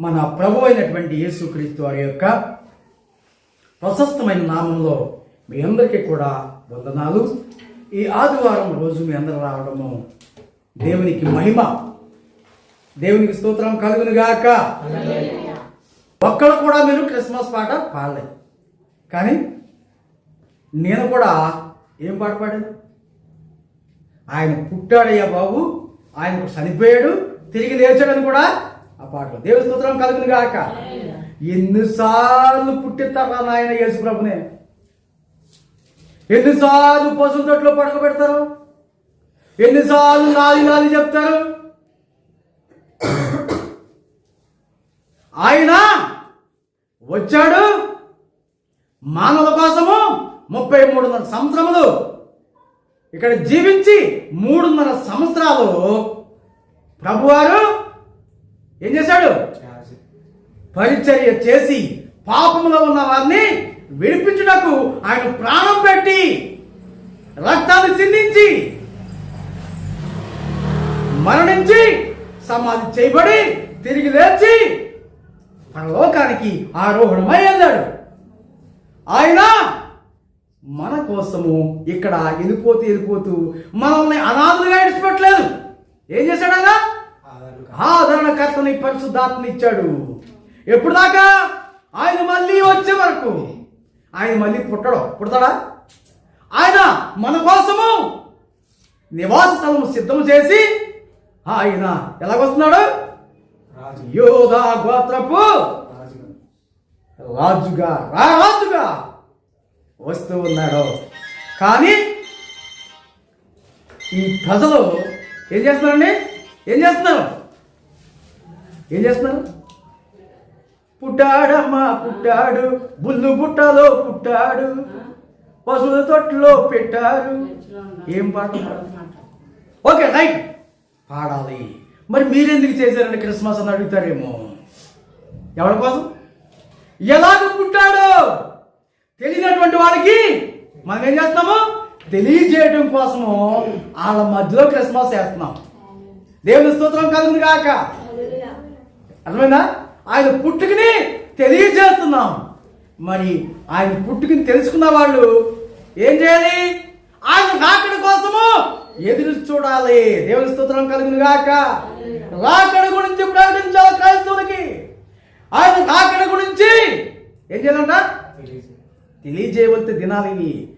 మన ప్రభు అయినటువంటి యేసుక్రీస్తు వారి యొక్క ప్రశస్తమైన నామంలో మీ అందరికీ కూడా వందనాలు. ఈ ఆదివారం రోజు మీ అందరూ రావడము దేవునికి మహిమ. దేవునికి స్తోత్రం కలుగునుగాక ఒక్కడు కూడా మీరు క్రిస్మస్ పాట పాడలేదు. కానీ నేను కూడా ఏం పాట పాడాను? ఆయన పుట్టాడయ్యా బాబు ఆయనకు చనిపోయాడు తిరిగి లేచాడని కూడా ఆ పాటలో. దేవుని స్తోత్రం కలుగును గాక. ఎన్నిసార్లు పుట్టిస్తారా నాయన యేసు ప్రభునే? ఎన్నిసార్లు పశువుల తొట్లో పడకబెడతారు ఎన్నిసార్లు నాది నాది చెప్తారు? ఆయన వచ్చాడు మానవుల కోసము ముప్పై మూడున్నర సంవత్సరములు ఇక్కడ జీవించి మూడున్నర సంవత్సరాలు ప్రభువారు ఏం చేశాడు? పరిచర్య చేసి పాపంలో ఉన్న వారిని విడిపించుటకు ఆయన ప్రాణం పెట్టి రక్తాన్ని చిందించి మరణించి సమాధి చేయబడి తిరిగి లేచి పరలోకానికి ఆరోహణమై వెళ్ళాడు. ఆయన మన కోసము ఇక్కడ వెళ్ళిపోతూ వెళ్ళిపోతూ మనల్ని అనాథులుగా విడిచిపెట్టలేదు. ఆదరణకర్తని పరిశుద్ధాత్మని ఇచ్చాడు. ఎప్పుడు దాకా? ఆయన మళ్ళీ వచ్చే వరకు. ఆయన మళ్ళీ పుట్టడం. పుడతాడా? ఆయన మన కోసము నివాస స్థలము సిద్ధం చేసి ఆయన ఎలాగొస్తున్నాడు? యోధా గోత్రపు రాజుగా రా రాజుగా వస్తూ ఉన్నాడు. కానీ ఈ ప్రజలు ఏం చేస్తున్నారండి? ఏం చేస్తున్నారు? ఏం చేస్తున్నారు? పుట్టాడమ్మా పుట్టాడు. బుల్లు బుట్టలో పుట్టాడు. పశువుల తొట్టులో పెట్టారు. ఏం పాట? Okay right. పాడాలి. మరి మీరెందుకు చేశారండి క్రిస్మస్ అని అడుగుతారేమో? ఎవరి కోసం? ఎలాగ పుట్టాడో తెలియనటువంటి వాళ్ళకి మనం ఏం చేస్తున్నాము? తెలియజేయడం కోసము వాళ్ళ మధ్యలో క్రిస్మస్ చేస్తున్నాం దేవుని స్తోత్రం కలుగుతుంది కాక అర్థమైందా? ఆయన పుట్టుకని తెలియజేస్తున్నాం. మరి ఆయన పుట్టుకని తెలుసుకున్న వాళ్ళు ఏం చేయాలి? ఆయన రాకడ కోసము ఎదురు చూడాలి. దేవుని స్తోత్రం కలుగును గాక రాకడ గురించి ప్రకటించాలి క్రైస్తవులకి. ఆయన రాకడ గురించి ఏం చేయాలంట? తెలియజేయవలసిన దినాలు ఇవి.